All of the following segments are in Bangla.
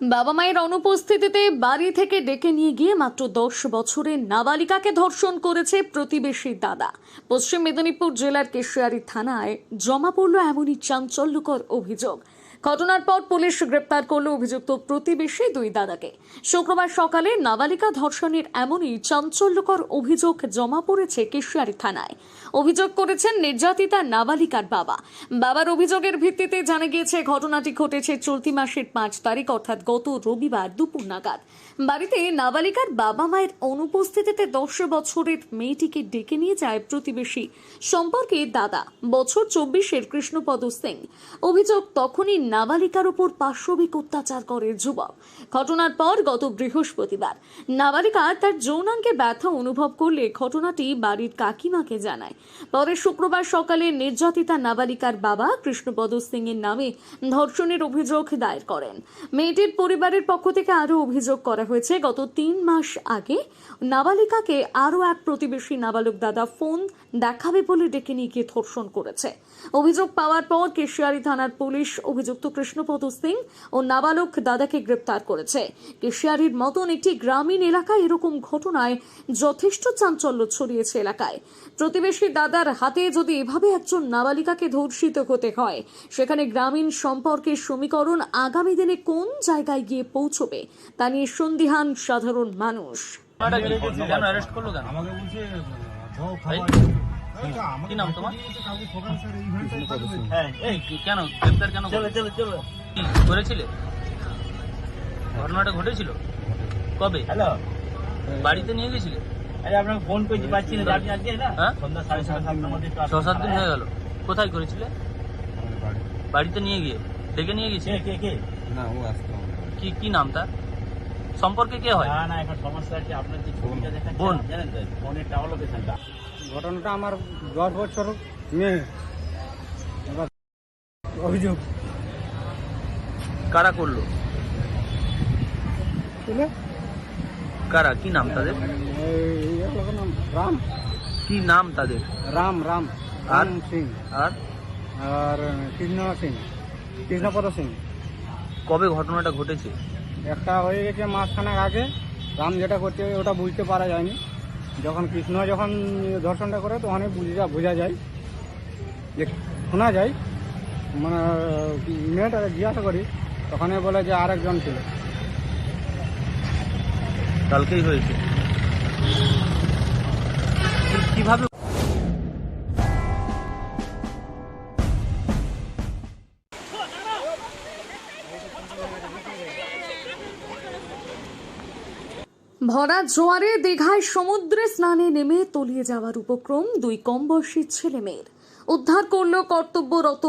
বাবা মায়ের অনুপস্থিতিতে বাড়ি থেকে ডেকে নিয়ে গিয়ে মাত্র দশ বছরের নাবালিকাকে ধর্ষণ করেছে প্রতিবেশী দাদা। পশ্চিম মেদিনীপুর জেলার কেশিয়ারি থানায় জমা পড়ল এমনই চাঞ্চল্যকর অভিযোগ। ঘটনার পর পুলিশ গ্রেপ্তার করল অভিযুক্ত প্রতিবেশী দুই দাদাকে। শুক্রবার সকালে নাবালিকা ধর্ষণের এমনই চাঞ্চল্যকর অভিযোগ জমা পড়েছে কেশিয়ারি থানায়। অভিযোগ করেছেন নির্যাতিতা নাবালিকার বাবা। বাবার অভিযোগের ভিত্তিতে জানা গিয়েছে, ঘটনাটি ঘটেছে চলতি মাসের পাঁচ তারিখ, অর্থাৎ গত রবিবার দুপুর নাগাদ। বাড়িতে নাবালিকার বাবা মায়ের অনুপস্থিতিতে দশ বছরের মেয়েটিকে ডেকে নিয়ে যায় প্রতিবেশী। সম্পর্কে দাদা, বছর চব্বিশের কৃষ্ণপদ সিং। অভিযোগ, তখনই নাবালিকার উপর পাশবিক অত্যাচার করে যুবক। ঘটনার পর গত বৃহস্পতিবার, নাবালিকা তার যৌনাঙ্গে ব্যথা অনুভব করলে ঘটনাটি বাড়ির কাকিমাকে জানায়। পরে শুক্রবার সকালে নির্যাতিতা নাবালিকার বাবা কৃষ্ণপদ সিং এর নামে ধর্ষণের অভিযোগ দায়ের করেন। মেয়েটির পরিবারের পক্ষ থেকে আরও অভিযোগ করা হয়েছে। গত তিন মাস আগে নাবালিকাকে আরও এক প্রতিবেশী নাবালক দাদা ফোন দেখাবে বলে ডেকে নিয়ে গিয়ে ধর্ষণ করেছে। অভিযোগ পাওয়ার পর কেশিয়ারি থানার পুলিশ অভিযুক্ত কৃষ্ণপদ সিং ও নাবালক দাদাকে গ্রেপ্তার করেছে। কেশিয়ারির মতন একটি গ্রামীণ এলাকায় এরকম ঘটনায় যথেষ্ট চাঞ্চল্য ছড়িয়েছে এলাকায়। প্রতিবেশী দাদার হাতে যদি এভাবে একজন নাবালিকাকে ধর্ষিত হতে হয় সেখানে গ্রামীণ সম্পর্কের সমীকরণ আগামী দিনে কোন জায়গায় গিয়ে পৌঁছবে তা নিয়ে সন্দিহান সাধারণ মানুষ। আমাকে বলছে কি নাম তোমার? হ্যাঁ এই কেন? গ্রেপ্তার কেন চলো চলো চলো। করেছিলে? ঘটনাটা ঘটেছিল? কবে? হ্যালো। বাড়িতে নিয়ে গেছিলে? আরে আপনাকে ফোন করতে পারছি না। আপনি আজকে না হ্যাঁ? সন্ধ্যা সাড়ে সাড়ে সাতটার মধ্যে ছ সাত দিন হয়ে গেল। কোথায় করেছিলে? বাড়িতে নিয়ে গিয়ে। ডেকে নিয়ে কে গেছিলে? কে কে কি? কি নাম তার? সম্পর্কে কে হয়? না না এখন সমস্যা আছে আপনার যে ছবিটা দেখাচ্ছেন বোন। জানেন তো ফোনের টাওয়ার লোকেশনটা ঘটনাটা আমার দশ বছর মেয়ে। এবার অভিযোগ। কারা করল? কারা? কি নাম তাদের? এই এক লোকের নাম রাম। কি নাম তাদের? রাম রাম। আর? রাম সিং। আর? আর কৃষ্ণ সিং। কৃষ্ণপদ সিং। কবে ঘটনাটা ঘটেছে? একটা হয়ে গেছে মাসখানেক আগে। রাম যেটা করছে ওটা বুঝতে পারা যায়নি। যখন কৃষ্ণ যখন দর্শনটা করে, তখনই বুঝা, বোঝা যায়। যে শোনা যায় মানে মেয়েটাকে জিজ্ঞাসা করি, তখনই বলে যে আরেকজন ছিল। কালকেই হয়েছে। কীভাবে ভরা জোয়ারে দীঘায় সমুদ্রে স্নানে নেমে তলিয়ে যাওয়ার উপক্রম দুই কম বয়সী ছেলে মেয়ের উদ্ধার করল কর্তব্যরত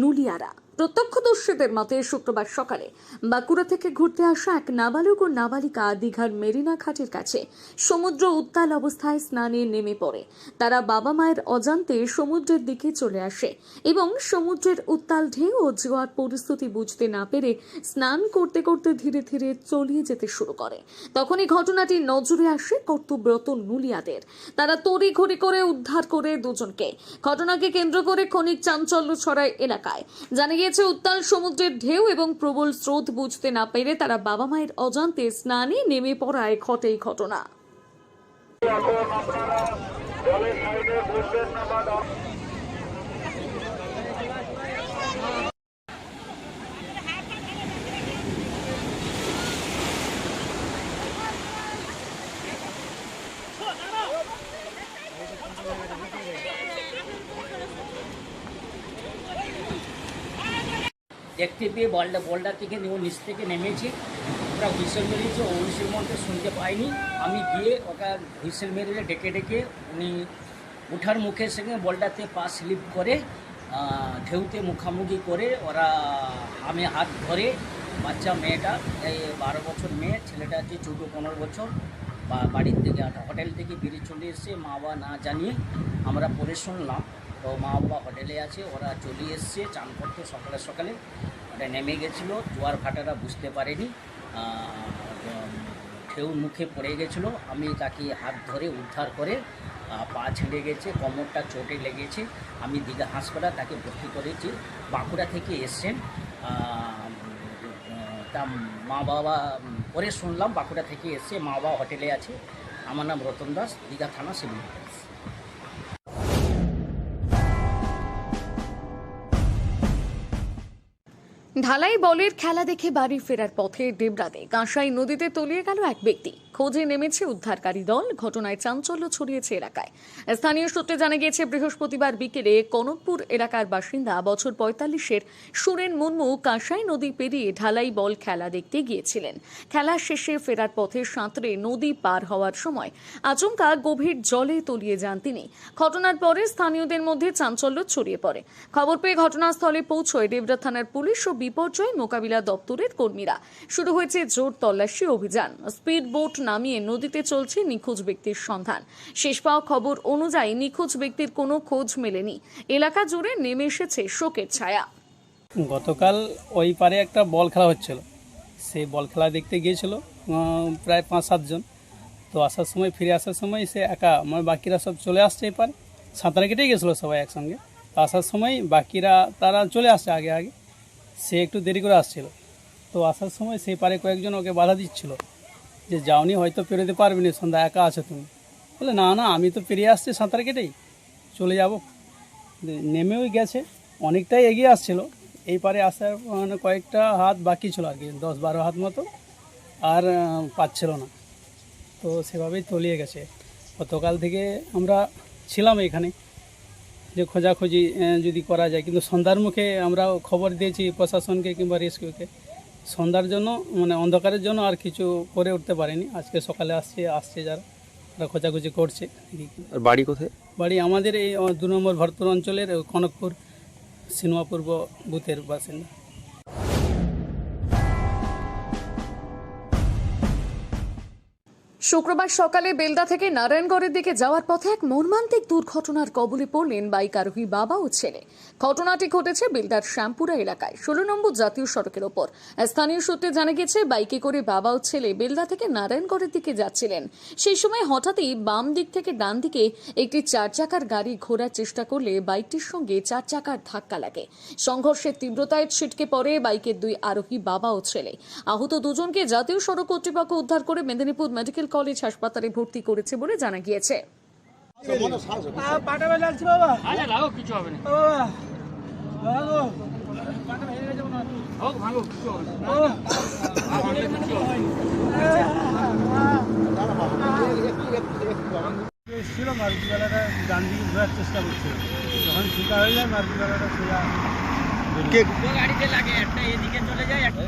নুলিয়ারা। প্রত্যক্ষদর্শীদের মতে শুক্রবার সকালে বাঁকুড়া থেকে ঘুরতে আসা এক নাবালক ও নাবালিকা দীঘার মেরিনা ঘাটের কাছে সমুদ্র উত্তাল অবস্থায় স্নানে নেমে পড়ে। তারা বাবা মায়ের অজান্তে সমুদ্রের দিকে চলে আসে এবং সমুদ্রের উত্তাল ঢেউ ও জোয়ার পরিস্থিতি বুঝতে না পেরে স্নান করতে করতে ধীরে ধীরে চলিয়ে যেতে শুরু করে। তখনই ঘটনাটি নজরে আসে কর্তব্যরত নুলিয়াদের। তারা তড়ি ঘড়ি করে উদ্ধার করে দুজনকে। ঘটনাকে কেন্দ্র করে ক্ষণিক চাঞ্চল্য ছড়ায় এলাকায়। জানা গিয়েছে উত্তাল সমুদ্রের ঢেউ এবং প্রবল স্রোত বুঝতে না পেরে তারা বাবা মায়ের অজান্তে স্নানে নেমে পড়ায় ঘটে ঘটনা। দেখতে পেয়ে বলটা বলটা থেকে নিচ থেকে নেমেছি। ওরা হুইসেল মেরেছে ও হুইসেল মধ্যে শুনতে পাইনি আমি গিয়ে ওটা হুইসেল মেরে ডেকে ডেকে উনি উঠার মুখের সঙ্গে বলটাতে পা স্লিপ করে ঢেউতে মুখামুখি করে ওরা আমি হাত ধরে, বাচ্চা মেয়েটা, এই বারো বছর মেয়ে, ছেলেটা হচ্ছে চৌদ্দ পনেরো বছর বাড়ির থেকে, হোটেল থেকে বেরিয়ে চলে এসে মা বাবা না জানিয়ে আমরা পরে শুনলাম। তো মা বাবা হোটেলে আছে, ওরা চলে এসছে, চান করতে সকালে সকালে। ওটা নেমে গেছিল, জোয়ার ভাটারা বুঝতে পারেনি। ঢেউ মুখে পড়ে গেছিল, আমি তাকে হাত ধরে উদ্ধার করে পা ছিঁড়ে গেছে, কোমরটা চোটে লেগেছে। আমি দীঘা হাসপাতাল তাকে ভর্তি করেছি। বাঁকুড়া থেকে এসছেন। তা মা বাবা, পরে শুনলাম বাঁকুড়া থেকে এসছে, মা বাবা হোটেলে আছে। আমার নাম রতন দাস, দীঘা থানা সিভিল ঢালাই বলের খেলা দেখে বাড়ি ফেরার পথে ডেবরাতে কাঁসাই নদীতে তলিয়ে গেল এক ব্যক্তি। খোঁজে নেমেছে উদ্ধারকারী দল, ঘটনায় চাঞ্চল্য ছড়িয়েছে এলাকায়। স্থানীয় সূত্রে জানা গিয়েছে, বৃহস্পতিবার বিকেলে কনকপুর এলাকার বাসিন্দা বছর পঁয়তাল্লিশের সুরেন মুর্মু কাঁসাই নদী পেরিয়ে ঢালাই বল খেলা দেখতে গিয়েছিলেন। খেলা শেষে ফেরার পথে সাঁতরে নদী পার হওয়ার সময় আচমকা গভীর জলে তলিয়ে যান তিনি। ঘটনার পরে স্থানীয়দের মধ্যে চাঞ্চল্য ছড়িয়ে পড়ে। খবর পেয়ে ঘটনাস্থলে পৌঁছয় দেবরা থানার পুলিশ ও বিপর্যয় মোকাবিলা দপ্তরের কর্মীরা। শুরু হয়েছে জোর তল্লাশি অভিযান। স্পিড বোট নামিয়ে নদীতে চলছে নিখোঁজ ব্যক্তির সন্ধান। শেষ পাওয়া খবর অনুযায়ী নিখোঁজ ব্যক্তির কোনো খোঁজ মেলেনি। এলাকা জুড়ে নেমে এসেছে শোকের ছায়া। গতকাল ওই পারে একটা বল খেলা হচ্ছিল। সেই বল খেলা দেখতে গিয়েছিল প্রায় পাঁচ সাতজন তো আসার সময়, ফিরে আসার সময় সে একা মানে বাকিরা সব চলে আসছে এপারে সাঁতার কেটেই গেছিল সবাই একসঙ্গে। আসার সময় বাকিরা, তারা চলে আসছে আগে আগে। সে একটু দেরি করে আসছিল। তো আসার সময় সেই পারে কয়েকজন ওকে বাধা দিচ্ছিল। যে যাওনি হয়তো পেরোতে পারবে না, সন্ধ্যা একা আছো তুমি। বলে, না না, আমি তো পেরিয়ে আসছি সাঁতার কেটেই, চলে যাব। নেমেও গেছে, অনেকটাই এগিয়ে আসছিল। এই পারে আসার মানে কয়েকটা হাত বাকি ছিল আর কি, দশ বারো হাত মতো, আর পাচ্ছিল না। তো সেভাবেই তলিয়ে গেছে। গতকাল থেকে আমরা ছিলাম এখানে, যে খোঁজাখুঁজি যদি করা যায়। কিন্তু সন্ধ্যার মুখে আমরা খবর দিয়েছি প্রশাসনকে কিংবা রেস্কিউকে সন্ধ্যার জন্য মানে অন্ধকারের জন্য আর কিছু করে উঠতে পারেনি। আজকে সকালে আসছে আসছে যারা তারা খোঁজাখুঁজি করছে। আর বাড়ি কোথায়? বাড়ি আমাদের এই দু নম্বর ভরতপুর অঞ্চলের কনকপুর সিনেমা পূর্ব বুথের বাসিন্দা। শুক্রবার সকালে বেলদা থেকে নারায়ণগড়ের দিকে যাওয়ার পথে এক মর্মান্তিক দুর্ঘটনার কবলে পড়লেন বাইক আরোহী বাবা ও ছেলে। ঘটনাটি ঘটেছে বেলদার শ্যামপুরা এলাকায়। ষোলো নম্বর জাতীয় সড়কের ওপর। স্থানীয় সূত্রে জানা গেছে বাইকে করে বাবা ও ছেলে বেলদা থেকে নারায়ণগড়ের দিকে যাচ্ছিলেন। সেই সময় হঠাৎই বাম দিক থেকে ডান দিকে একটি চার চাকার গাড়ি ঘোরার চেষ্টা করলে বাইকটির সঙ্গে চার চাকার ধাক্কা লাগে। সংঘর্ষের তীব্রতায় ছিটকে পড়ে বাইকের দুই আরোহী বাবা ও ছেলে। আহত দুজনকে জাতীয় সড়ক কর্তৃপক্ষ উদ্ধার করে মেদিনীপুর মেডিকেল কলেজ হাসপাতালে ভর্তি করেছে বলে জানা গিয়েছে আরে লাগো কিছু হবে না হোক ভাঙো কিছু হবে না কিছু হবে না। ছিল মারুতিওয়ালাটা ডান দিকে ঘোরার চেষ্টা করছিল যখন ছুটা হয়ে যায় মারুতিওয়ালাটা সোজা গাড়িতে লাগে একটা এদিকে চলে যায় একটা।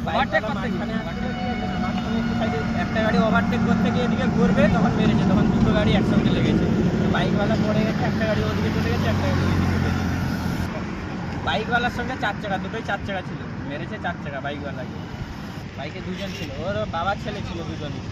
একটা গাড়ি ওভারটেক করতে গিয়ে এদিকে ঘুরবে, তখন বেড়েছে তখন দুটো গাড়ি একসঙ্গে লেগেছে। বাইকওয়ালা পড়ে গেছে, একটা গাড়ি ওদিকে চলে গেছে, একটা গাড়ি ওদিকে চলে গেছে। বাইকওয়ালার সঙ্গে চার চাকা, দুটোই চার চাকা ছিল। মেরেছে চার চাকা বাইকওয়ালাকে। বাইকে দুজন ছিল, ওর বাবার ছেলে ছিল দুজনই।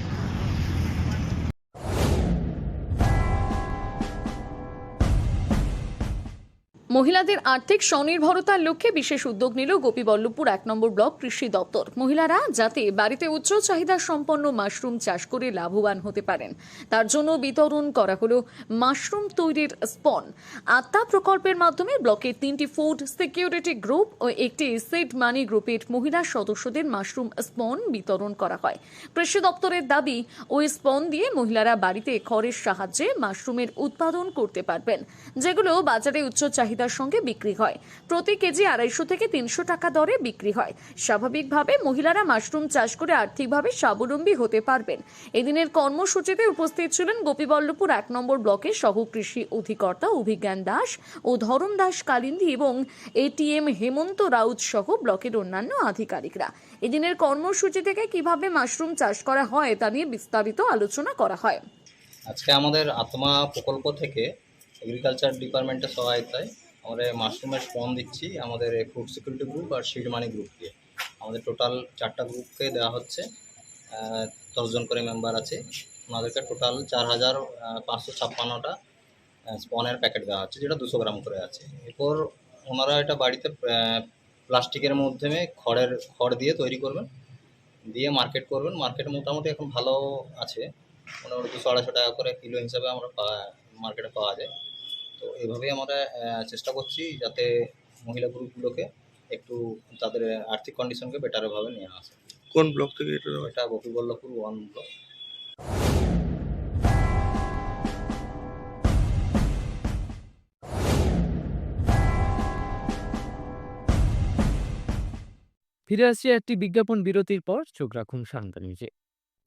মহিলাদের আর্থিক স্বনির্ভরতার লক্ষ্যে বিশেষ উদ্যোগ নিল গোপীবল্লভপুর এক নম্বর ব্লক কৃষি দপ্তর। মহিলারা যাতে বাড়িতে উচ্চ চাহিদা সম্পন্ন মাশরুম চাষ করে লাভবান হতে পারেন, তার জন্য বিতরণ করা হলো মাশরুম তৈরির স্পন। আত্মা প্রকল্পের মাধ্যমে ব্লকের তিনটি ফুড সিকিউরিটি গ্রুপ ও একটি সেড মানি গ্রুপের মহিলা সদস্যদের মাশরুম স্পন বিতরণ করা হয়। কৃষি দপ্তরের দাবি, ওই স্পন দিয়ে মহিলারা বাড়িতে খড়ের সাহায্যে মাশরুমের উৎপাদন করতে পারবেন, যেগুলো বাজারে উচ্চ চাহিদার সঙ্গে বিক্রি হয়। প্রতি কেজি আড়াইশো থেকে তিনশো টাকা দরে বিক্রি হয়। স্বাভাবিকভাবে মহিলারা মাশরুম চাষ করে আর্থিকভাবে স্বাবলম্বী হতে পারবেন। এদিনের কর্মসূচিতে উপস্থিত ছিলেন গোপীবল্লভপুর এক নম্বর ব্লকের সহ কৃষি অধিকর্তা অভিজ্ঞান দাস ও ধরম দাস কালিন্দী এবং এটিএম হেমন্ত রাউত সহ ব্লকের অন্যান্য আধিকারিকরা। এদিনের কর্মসূচি থেকে কীভাবে মাশরুম চাষ করা হয় তা নিয়ে বিস্তারিত আলোচনা করা হয়। আজকে আমাদের আত্মা প্রকল্প থেকে এগ্রিকালচার ডিপার্টমেন্টের সহায়তায় আমরা মাশরুমের স্পন দিচ্ছি আমাদের ফুড সিকিউরিটি গ্রুপ আর শিড মানি গ্রুপ দিয়ে। আমাদের টোটাল চারটা গ্রুপকে দেওয়া হচ্ছে দশজন করে মেম্বার আছে। ওনাদেরকে টোটাল চার হাজার পাঁচশো ছাপ্পান্নটা স্পনের প্যাকেট দেওয়া হচ্ছে, যেটা দুশো গ্রাম করে আছে। এরপর ওনারা এটা বাড়িতে প্লাস্টিকের মাধ্যমে খড়ের, খড় দিয়ে তৈরি করবেন, দিয়ে মার্কেট করবেন। মার্কেট মোটামুটি এখন ভালো আছে, মোটামুটি দুশো আড়াইশো টাকা করে কিলো হিসাবে আমরা মার্কেটে পাওয়া যায়। তো এইভাবেই আমরা আহ, চেষ্টা করছি যাতে মহিলা গ্রুপগুলোকে একটু তাদের আর্থিক কন্ডিশনকে বেটারভাবে নিয়ে আসে। কোন ব্লক থেকে এটা? এটা গোপীবল্লভপুর ওয়ান ব্লক ফিরে আসছি একটি বিজ্ঞাপন বিরতির পর। চোখ রাখুন শান্ত নিউজে।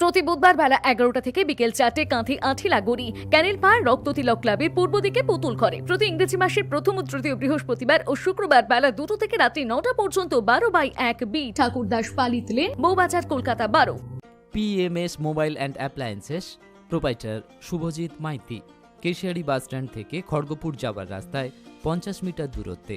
প্রতি বুধবার বেলা এগারোটা থেকে বিকেল চারটে কাঁথি আঠিলা গড়ি ক্যানেল পাড় রক্ততিলক ক্লাবের পূর্ব দিকে পুতুল ঘরে। প্রতি ইংরেজি মাসের প্রথম ও তৃতীয় বৃহস্পতিবার ও শুক্রবার বেলা দুটো থেকে রাত্রি নটা পর্যন্ত বারো বাই এক বি। ঠাকুরদাস পালিত লেন বৌবাজার কলকাতা বারো। PMS mobile and appliances proprietor Subhajit Maity Keshiary bus stand থেকে খড়গপুর যাওয়ার রাস্তায় পঞ্চাশ মিটার দূরত্বে।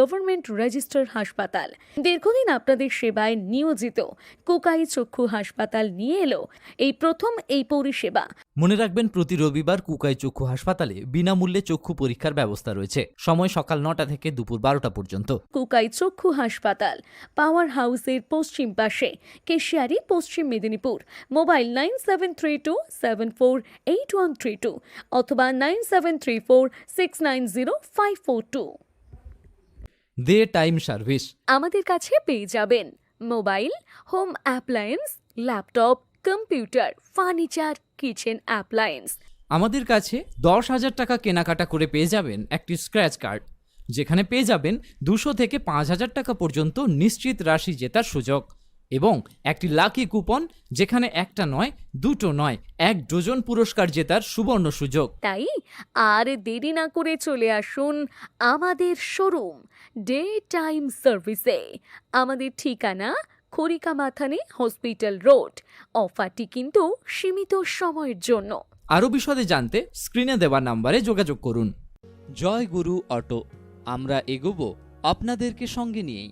গভর্নমেন্ট রেজিস্টার হাসপাতাল। দীর্ঘদিন আপনাদের সেবায় নিয়োজিত। কোকাই চক্ষু হাসপাতাল নিয়ে এলো। এই প্রথম এই পরিষেবা। মনে রাখবেন প্রতি রবিবার কুকাই চক্ষু হাসপাতালে বিনামূল্যে চক্ষু পরীক্ষার ব্যবস্থা রয়েছে। সময় সকাল নটা থেকে দুপুর বারোটা পর্যন্ত। কুকাই চক্ষু হাসপাতাল পাওয়ার হাউসের পশ্চিম পাশে Keshiary Paschim Medinipur. Mobile nine seven three two seven four eight one three two অথবা nine seven three four six nine zero five four two. The time service. আমাদের কাছে পেয়ে যাবেন mobile home appliance laptop computer furniture kitchen appliance. আমাদের কাছে দশ হাজার টাকা কেনাকাটা করে পেয়ে যাবেন একটি স্ক্র্যাচ কার্ড যেখানে পেয়ে যাবেন দুশো থেকে পাঁচ হাজার টাকা পর্যন্ত নিশ্চিত রাশি জেতার সুযোগ। এবং একটি লাকি কুপন যেখানে একটা নয় দুটো নয় এক ডজন পুরস্কার জেতার সুবর্ণ সুযোগ। তাই আর দেরি না করে চলে আসুন আমাদের শোরুম ডে টাইম সার্ভিসে। আমাদের ঠিকানা খড়িকা মাথানে হসপিটাল রোড। অফারটি কিন্তু সীমিত সময়ের জন্য। আরও বিশদে জানতে স্ক্রিনে দেওয়া নাম্বারে যোগাযোগ করুন। জয় গুরু অটো আমরা এগোবো আপনাদেরকে সঙ্গে নিয়েই।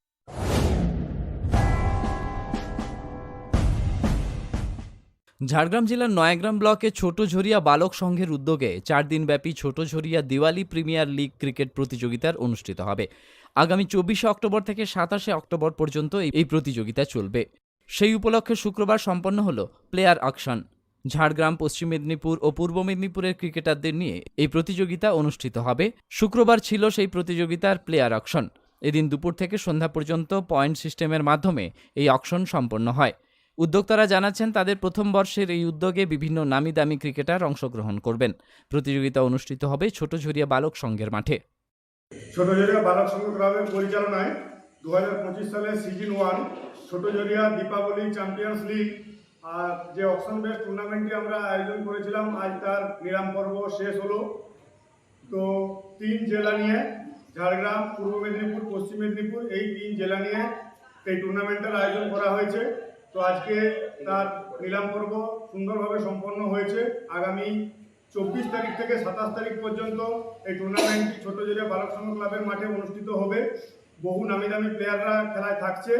ঝাড়গ্রাম জেলার নয়াগ্রাম ব্লকে ছোট ঝরিয়া বালক সংঘের উদ্যোগে চার দিনব্যাপী ছোট Jharia Diwali premier league cricket প্রতিযোগিতার অনুষ্ঠিত হবে। আগামী চব্বিশে অক্টোবর থেকে সাতাশে অক্টোবর পর্যন্ত এই- প্রতিযোগিতা চলবে। সেই উপলক্ষে শুক্রবার সম্পন্ন হল প্লেয়ার আকশন। ঝাড়গ্রাম, পশ্চিম মেদিনীপুর ও পূর্ব মেদিনীপুরের ক্রিকেটারদের নিয়ে এই প্রতিযোগিতা অনুষ্ঠিত হবে। শুক্রবার ছিল সেই প্রতিযোগিতার প্লেয়ার অকশন এদিন দুপুর থেকে সন্ধ্যা পর্যন্ত পয়েন্ট সিস্টেমের মাধ্যমে এই অকশন সম্পন্ন হয়। উদ্যোক্তারা জানাচ্ছেন, তাদের প্রথম বর্ষের এই উদ্যোগে বিভিন্ন নামি দামি ক্রিকেটার অংশগ্রহণ করবেন। প্রতিযোগিতা অনুষ্ঠিত হবে ছোট ঝরিয়া বালক সংঘের মাঠে। ছোট জরিয়া বালক সংঘ ক্লাবের পরিচালনায় দু হাজার পঁচিশ সালের সিজন ওয়ান ছোট জরিয়া দীপাবলি চ্যাম্পিয়ন্স লিগ আর যে অপশন বেস টুর্নামেন্টটি আমরা আয়োজন করেছিলাম, আজ তার নিলাম পর্ব শেষ হলো। তো তিন জেলা নিয়ে ঝাড়গ্রাম, পূর্ব মেদিনীপুর, পশ্চিম মেদিনীপুর, এই তিন জেলা নিয়ে এই টুর্নামেন্টের আয়োজন করা হয়েছে। তো আজকে তার নিলাম পর্ব সুন্দরভাবে সম্পন্ন হয়েছে। আগামী চব্বিশ তারিখ থেকে সাতাশ তারিখ পর্যন্ত এই টুর্নামেন্টটি ছোট জেলা বালক সংঘ ক্লাবের মাঠে অনুষ্ঠিত হবে। বহু নামি দামি প্লেয়াররা খেলায় থাকছে।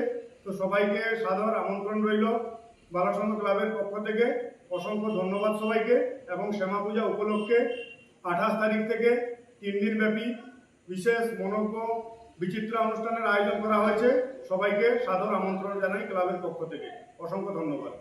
তো সবাইকে সাদর আমন্ত্রণ রইল বালক সংঘ ক্লাবের পক্ষ থেকে। অসংখ্য ধন্যবাদ সবাইকে এবং শ্যামা পূজা উপলক্ষে আঠাশ তারিখ থেকে তিন দিন ব্যাপী বিশেষ মনোজ্ঞ বিচিত্রা অনুষ্ঠানের আয়োজন করা হয়েছে। সবাইকে সাদর আমন্ত্রণ জানাই ক্লাবের পক্ষ থেকে। অসংখ্য ধন্যবাদ।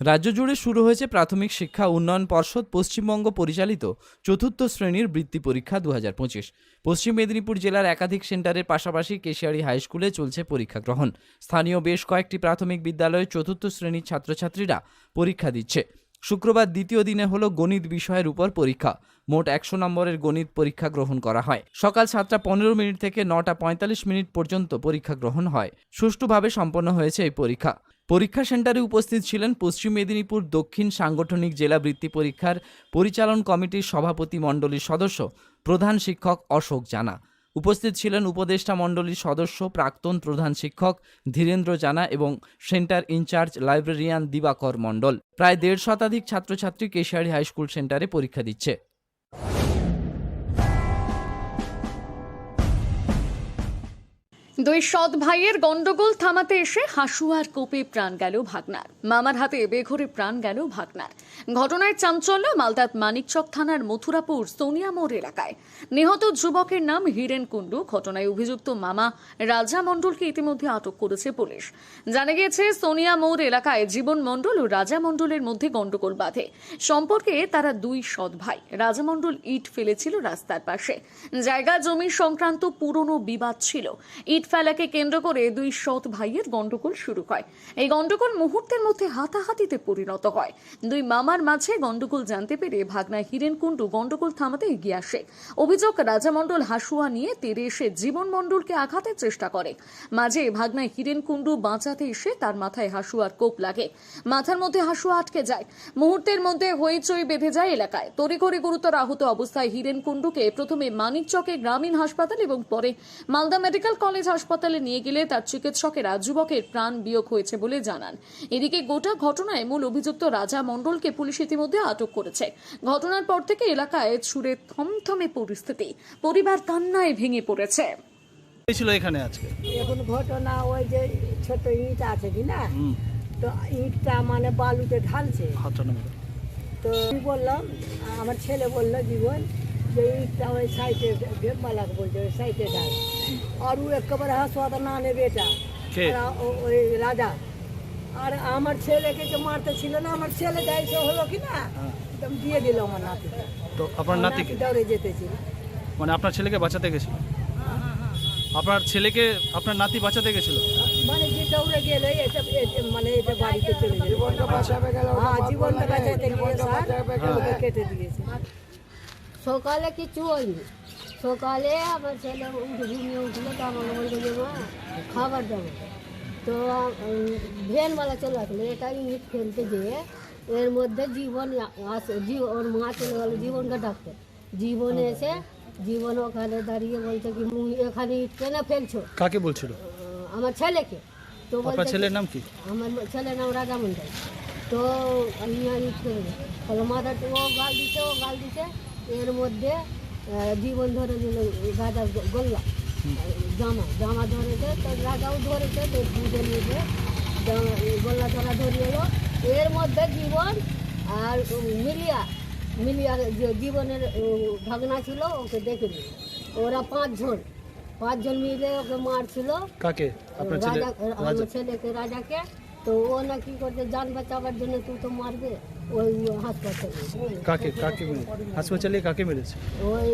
রাজ্য জুড়ে শুরু হয়েছে প্রাথমিক শিক্ষা উন্নয়ন পর্ষদ পশ্চিমবঙ্গ পরিচালিত চতুর্থ শ্রেণির বৃত্তি পরীক্ষা দু হাজার পঁচিশ। পশ্চিম মেদিনীপুর জেলার একাধিক সেন্টারের পাশাপাশি কেশিয়ারি হাই স্কুলে চলছে পরীক্ষা গ্রহণ। স্থানীয় বেশ কয়েকটি প্রাথমিক বিদ্যালয়ে চতুর্থ শ্রেণির ছাত্রছাত্রীরা পরীক্ষা দিচ্ছে। শুক্রবার দ্বিতীয় দিনে হলো গণিত বিষয়ের উপর পরীক্ষা। মোট একশো নম্বরের গণিত পরীক্ষা গ্রহণ করা হয়। সকাল সাতটা পনেরো মিনিট থেকে নটা পঁয়তাল্লিশ মিনিট পর্যন্ত পরীক্ষা গ্রহণ হয়। সুষ্ঠুভাবে সম্পন্ন হয়েছে এই পরীক্ষা। পরীক্ষা সেন্টারে উপস্থিত ছিলেন পশ্চিম মেদিনীপুর দক্ষিণ সাংগঠনিক জেলা বৃত্তি পরীক্ষার পরিচালন কমিটির সভাপতি মণ্ডলীর সদস্য প্রধান শিক্ষক অশোক জানা। উপস্থিত ছিলেন উপদেষ্টা মণ্ডলীর সদস্য, প্রাক্তন প্রধান শিক্ষক ধীরেন্দ্র জানা এবং centre in charge librarian Dibakar Mondal. প্রায় দেড় শতাধিক ছাত্রছাত্রী কেশিয়ারি হাইস্কুল সেন্টারে পরীক্ষা দিচ্ছে। দুই সৎ ভাইয়ের গন্ডগোল থামাতে এসে হাসুয়ার কোপে প্রাণ গেল ভাগনার। মামার হাতে বেঘরে প্রাণ গেল ভাগনার। ঘটনায় চাঞ্চল্য মালদাত মানিকচক থানার মথুরাপুর সোনিয়া মোড় এলাকায়। নিহত যুবকের নাম হীরেন কুণ্ডু। ঘটনায় অভিযুক্ত মামা রাজা মণ্ডলকে ইতিমধ্যে আটক করেছে পুলিশ। জানা গিয়েছে, সোনিয়া মোড় এলাকায় জীবন মণ্ডল ও রাজা মণ্ডলের মধ্যে গন্ডগোল বাঁধে। সম্পর্কে তারা দুই সৎ ভাই। রাজা মণ্ডল ইট ফেলেছিল রাস্তার পাশে। জায়গা জমি সংক্রান্ত পুরনো বিবাদ ছিল। ইট ফেলাকে কেন্দ্র করে দুই সৎ ভাইয়ের গন্ডগোল শুরু হয়। এই গন্ডগোল মুহূর্তের মধ্যে হাতাহাতিতে পরিণত হয়। দুই মামার মাঝে গন্ডগোল জানতে পেরে ভাগনা হিরেন কুণ্ডু গন্ডগোল থামাতে এগিয়ে আসে। অভিযোগ, রাজামণ্ডল হাসুয়া নিয়ে তেরে এসে জীবন মণ্ডলকে আঘাতের চেষ্টা করে। মাঝে ভাগনা হিরেন কুণ্ডু বাঁচাতে এসে তার মাথায় হাসুয়ার কোপ লাগে। মাথার মধ্যে হাসুয়া আটকে যায়। মুহূর্তের মধ্যে হইচই বেঁধে যায় এলাকায়। তড়িঘড়ি গুরুতর আহত অবস্থায় হিরেন কুণ্ডুকে প্রথমে মানিকচকে গ্রামীণ হাসপাতাল এবং পরে মালদা মেডিকেল কলেজ হাসপাতালে নিয়ে গেলে তার চিকিৎসকেরা যুবকের প্রাণ বিয়োগ হয়েছে বলে জানান। এদিকে গোটা ঘটনায় মূল অভিযুক্ত রাজা মণ্ডলকে পুলিশ ইতিমধ্যে আটক করেছে। ঘটনার পর থেকে এলাকায় ছুড়ে থমথমে পরিস্থিতি। পরিবার কান্নায় ভেঙে পড়েছে। ছিল এখানে আজকে? এখন ঘটনা ওই যে ছোট ইট আছে কি না? তো ইটটা মানে বালুতে ঢালছে। তো আমি বললাম আমার ছেলে বলল জীবন যে ইটটা ওই সাইডে বেমালাকে বলছে ওই সাইডে ঢাল আর ও একেবারে হাসপাতা না নেবে এটা ও- ওই রাজা। আর আমার ছেলেকে যে মারতে ছিল না আমার ছেলে যাইছে হলো কি না? একদম দিয়ে দিল আমার নাতিকে তো আপনার নাতিকে? নাতি দৌড়ে যেতেছিল মানে আপনার ছেলেকে বাঁচাতে গেছিল? আপনার ছেলেকে আপনার নাতি বাঁচাতে গেছিল? মানে যে দৌড়ে গেলে এটা মানে এটা বাড়িতে চলে গেল। হ্যাঁ জীবনটা বাঁচাতে গিয়ে স্যার ওকে কেটে দিয়েছে। সকালে কিছু হয়নি। সকালে আমার ছেলে উঠে ঘুমিয়ে উঠল তো আমাকে বলল যে মা খাবার দেবো তো ভ্যানওয়ালা চলে আসলো। এটা ইট ফেলতে যেয়ে এর মধ্যে জীবন আসে জীব ওর মা চলে গেলো জীবনকে ডাকতে। জীবন এসে জীবন ওখানে দাঁড়িয়ে বলছে কি এখানে ইট কেন ফেলছো? কাকে বলছিল? আমার ছেলেকে। তো আপনার ছেলের নাম কি? আমার ছেলের নাম রাজা মন্ডল তো আমি আর ইট করে দিই তাহলে ও গাল দিছে ও গাল দিছে। এর মধ্যে জীবন ধরে নিল রাজা গোল্লা জামা জামা ধরেছে তো রাজাও ধরেছে তো দুজন মিলে জামা গোল্লা ধরা ধরিয়ে এলো। এর মধ্যে জীবন আর মিলিয়া মিলিয়া যে জীবনের ভাগনা ছিল ওকে দেখে নিল। ওরা পাঁচজন পাঁচজন মিলে ওকে মারছিল। কাকে? রাজা ছেলেকে রাজাকে। তো ও না কি করতে যান বাঁচাবার জন্য তুই তো মারবে। ওই হাসপাতালে। কাকে কাকে হাসপাতালে কাকে মেরেছে? ওই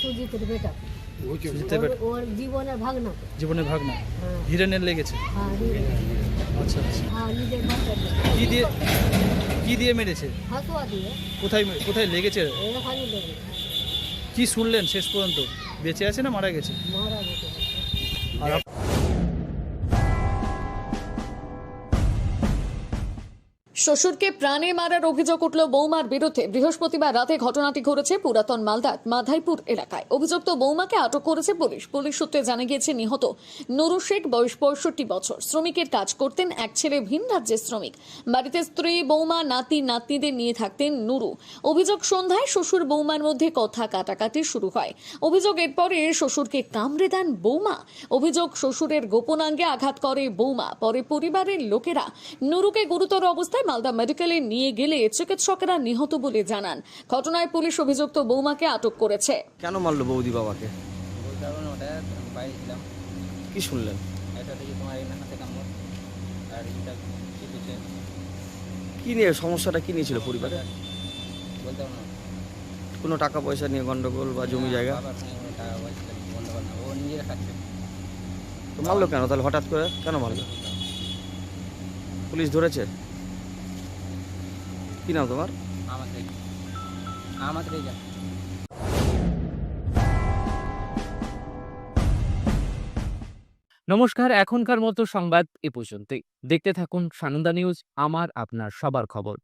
সুজিতের বেটা। সুজিতের বেটা? ওর জীবনের ভাগনা। জীবনের ভাগনা। হ্যাঁ। হিরেনের লেগেছে? হ্যাঁ আচ্ছা আচ্ছা। হ্যাঁ কি দিয়ে কি দিয়ে মেরেছে? দিয়ে। কোথায় কোথায় লেগেছে। কি শুনলেন শেষ পর্যন্ত? বেঁচে আছে না মারা গেছে? মারা গেছে। আর শ্বশুরকে প্রাণে মারার অভিযোগ উঠল বৌমার বিরুদ্ধে। বৃহস্পতিবার রাতে ঘটনাটি ঘটেছে পুরাতন মালদার মাধাইপুর এলাকায়। অভিযুক্ত বৌমাকে আটক করেছে পুলিশ। পুলিশ সূত্রে জানা গিয়েছে, নিহত নুরু শেখ, বয়স পঁয়ষট্টি বছর। শ্রমিকের কাজ করতেন এক ছেলে, ভিন রাজ্যের শ্রমিক। বাড়িতে স্ত্রী, বৌমা, নাতি, নাতনিদের নিয়ে থাকতেন নুরু। অভিযোগ সন্ধ্যায় শ্বশুর বৌমার মধ্যে কথা কাটাকাটি শুরু হয়। অভিযোগ এরপরে শ্বশুরকে কামড়ে দেন বৌমা। অভিযোগ শ্বশুরের গোপনাঙ্গে আঘাত করে বৌমা। পরে পরিবারের লোকেরা নুরুকে গুরুতর অবস্থায় মালদা মেডিকেলে নিয়ে গেলে চিকিৎসকেরা নিহত বলে জানান। ঘটনায় পুলিশ অভিযুক্ত বৌমাকে আটক করেছে। কেন মারলো বৌদি বাবাকে? কি শুনলেন? এটা তোমার কি নিয়ে, সমস্যাটা কি নিয়েছিল পরিবারে? বলতে পারব না কোনো টাকা পয়সা নিয়ে গন্ডগোল বা জমি জায়গা? পয়সা ও নিজের তো মারলো কেন? তাহলে হঠাৎ করে কেন মারলো? পুলিশ ধরেছে? কি নাম তোমার? নমস্কার এখনকার মতো সংবাদ এ পর্যন্ত দেখতে থাকুন সানন্দা নিউজ আমার আপনার সবার খবর।